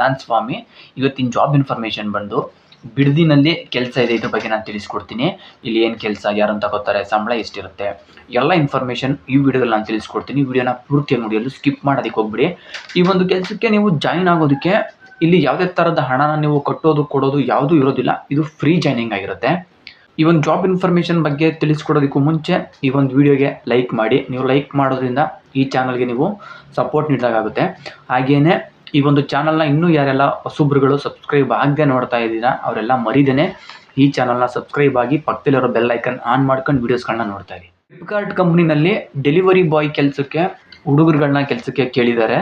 ನಾನು ಸ್ವಾಮಿ, ಇವತ್ತಿನ job information ಬಂದು ಬಿಡದಿನಲ್ಲಿ ಕೆಲಸ ಇದೆ ಇದ್ರ ಬಗ್ಗೆ ನಾನು ತಿಳಿಸ್ಕೊಡ್ತೀನಿ. ಇಲ್ಲಿ ಏನು ಕೆಲಸ ಯಾರನ್ನು ತಗೋತಾರೆ, ಸಂಬಳ ಎಷ್ಟಿರುತ್ತೆ, ಎಲ್ಲ ಇನ್ಫಾರ್ಮೇಷನ್ ಈ ವಿಡಿಯೋದಲ್ಲಿ ನಾನು ತಿಳಿಸ್ಕೊಡ್ತೀನಿ. ವಿಡಿಯೋನ ಪೂರ್ತಿಯಾಗಿ ನೋಡಿಯಲು ಸ್ಕಿಪ್ ಮಾಡೋದಕ್ಕೆ ಹೋಗ್ಬಿಡಿ. ಈ ಒಂದು ಕೆಲಸಕ್ಕೆ ನೀವು ಜಾಯಿನ್ ಆಗೋದಕ್ಕೆ ಇಲ್ಲಿ ಯಾವುದೇ ಥರದ ಹಣನ ನೀವು ಕಟ್ಟೋದು, ಕೊಡೋದು ಯಾವುದೂ ಇರೋದಿಲ್ಲ. ಇದು ಫ್ರೀ ಜಾಯ್ನಿಂಗ್ ಆಗಿರುತ್ತೆ. ಈ ಒಂದು ಜಾಬ್ ಇನ್ಫಾರ್ಮೇಷನ್ ಬಗ್ಗೆ ತಿಳಿಸ್ಕೊಡೋದಕ್ಕೂ ಮುಂಚೆ ಈ ಒಂದು ವಿಡಿಯೋಗೆ ಲೈಕ್ ಮಾಡಿ. ನೀವು ಲೈಕ್ ಮಾಡೋದ್ರಿಂದ ಈ ಚಾನಲ್ಗೆ ನೀವು ಸಪೋರ್ಟ್ ನೀಡಿದಾಗುತ್ತೆ ಹಾಗೆಯೇ ಈ ಒಂದು ಚಾನಲ್ನ ಇನ್ನೂ ಯಾರೆಲ್ಲ ಹೊಸಬ್ರುಗಳು ಸಬ್ಸ್ಕ್ರೈಬ್ ಆಗದೆ ನೋಡ್ತಾ ಇದ್ದೀರಾ, ಅವರೆಲ್ಲ ಮರಿದೇನೆ ಈ ಚಾನಲ್ನ ಸಬ್ಸ್ಕ್ರೈಬ್ ಆಗಿ ಪಕ್ಕದಲ್ಲಿರೋ ಬೆಲ್ ಐಕನ್ ಆನ್ ಮಾಡ್ಕೊಂಡು ವೀಡಿಯೋಸ್ಗಳನ್ನ ನೋಡ್ತಾ ಇರಿ. ಫ್ಲಿಪ್ಕಾರ್ಟ್ ಕಂಪ್ನಿನಲ್ಲಿ ಡೆಲಿವರಿ ಬಾಯ್ ಕೆಲಸಕ್ಕೆ ಹುಡುಗರುಗಳನ್ನ ಕೆಲಸಕ್ಕೆ ಕೇಳಿದ್ದಾರೆ.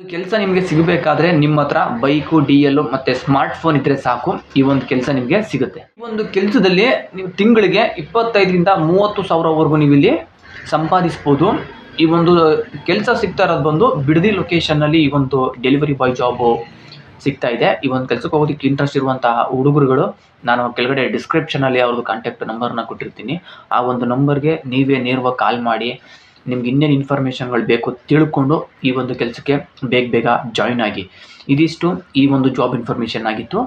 ಕೆಲಸ ನಿಮಗೆ ಸಿಗಬೇಕಾದ್ರೆ ನಿಮ್ಮ ಹತ್ರ ಬೈಕು ಡಿ ಎಲ್ ಮತ್ತು ಸ್ಮಾರ್ಟ್ ಫೋನ್ ಇದ್ದರೆ ಸಾಕು, ಈ ಒಂದು ಕೆಲಸ ನಿಮಗೆ ಸಿಗುತ್ತೆ. ಈ ಒಂದು ಕೆಲಸದಲ್ಲಿ ನೀವು ತಿಂಗಳಿಗೆ ಇಪ್ಪತ್ತೈದರಿಂದ ಮೂವತ್ತು ಸಾವಿರವರೆಗೂ ನೀವು ಇಲ್ಲಿ ಸಂಪಾದಿಸ್ಬೋದು. ಈ ಒಂದು ಕೆಲಸ ಸಿಗ್ತಾ ಇರೋದು ಬಂದು ಬಿಡದಿ ಲೊಕೇಶನ್ನಲ್ಲಿ ಈ ಒಂದು ಡೆಲಿವರಿ ಬಾಯ್ ಜಾಬು ಸಿಗ್ತಾ ಇದೆ. ಈ ಒಂದು ಕೆಲಸಕ್ಕೆ ಹೋಗೋದಕ್ಕೆ ಇಂಟ್ರೆಸ್ಟ್ ಇರುವಂತಹ ಹುಡುಗರುಗಳು, ನಾನು ಕೆಳಗಡೆ ಡಿಸ್ಕ್ರಿಪ್ಷನಲ್ಲಿ ಅವ್ರದ್ದು ಕಾಂಟ್ಯಾಕ್ಟ್ ನಂಬರ್ನ ಕೊಟ್ಟಿರ್ತೀನಿ. ಆ ಒಂದು ನಂಬರ್ಗೆ ನೀವೇ ನೇರವಾಗಿ ಕಾಲ್ ಮಾಡಿ ನಿಮ್ಗೆ ಇನ್ನೇನು ಇನ್ಫಾರ್ಮೇಷನ್ಗಳು ಬೇಕು ತಿಳ್ಕೊಂಡು ಈ ಒಂದು ಕೆಲಸಕ್ಕೆ ಬೇಗ ಬೇಗ ಜಾಯ್ನ್ ಆಗಿ. ಇದಿಷ್ಟು ಈ ಒಂದು ಜಾಬ್ ಇನ್ಫಾರ್ಮೇಷನ್ ಆಗಿತ್ತು.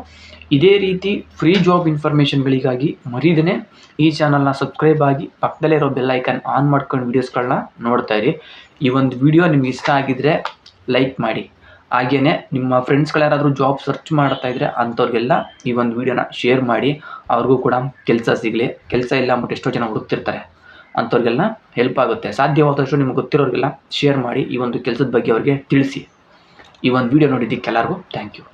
ಇದೇ ರೀತಿ ಫ್ರೀ ಜಾಬ್ ಇನ್ಫಾರ್ಮೇಷನ್ಗಳಿಗಾಗಿ ಮರಿದೇ ಈ ಚಾನಲ್ನ ಸಬ್ಸ್ಕ್ರೈಬ್ ಆಗಿ ಪಕ್ಕದಲ್ಲೇ ಇರೋ ಬೆಲ್ ಐಕನ್ ಆನ್ ಮಾಡ್ಕೊಂಡು ವೀಡಿಯೋಸ್ಗಳನ್ನ ನೋಡ್ತಾ ಇರಿ. ಈ ಒಂದು ವಿಡಿಯೋ ನಿಮ್ಗೆ ಇಷ್ಟ ಆಗಿದ್ರೆ ಲೈಕ್ ಮಾಡಿ. ಹಾಗೆಯೇ ನಿಮ್ಮ ಫ್ರೆಂಡ್ಸ್ಗಳು ಯಾರಾದರೂ ಜಾಬ್ ಸರ್ಚ್ ಮಾಡ್ತಾ ಇದ್ರೆ ಅಂಥವ್ರಿಗೆಲ್ಲ ಈ ಒಂದು ವಿಡಿಯೋನ ಶೇರ್ ಮಾಡಿ. ಅವ್ರಿಗೂ ಕೂಡ ಕೆಲಸ ಸಿಗಲಿ. ಕೆಲಸ ಇಲ್ಲ ಅಂದ್ಬಿಟ್ಟು ಎಷ್ಟೋ ಜನ ಹುಡುಕ್ತಿರ್ತಾರೆ. ಅಂಥವ್ರಿಗೆಲ್ಲ ಹೆಲ್ಪ್ ಆಗುತ್ತೆ. ಸಾಧ್ಯವಾದಷ್ಟು ನಿಮ್ಗೆ ಗೊತ್ತಿರೋರಿಗೆಲ್ಲ ಶೇರ್ ಮಾಡಿ ಈ ಒಂದು ಕೆಲಸದ ಬಗ್ಗೆ ಅವ್ರಿಗೆ ತಿಳಿಸಿ. ಈ ಒಂದು ವಿಡಿಯೋ ನೋಡಿದ್ದಕ್ಕೆಲ್ಲರಿಗೂ ಥ್ಯಾಂಕ್ ಯು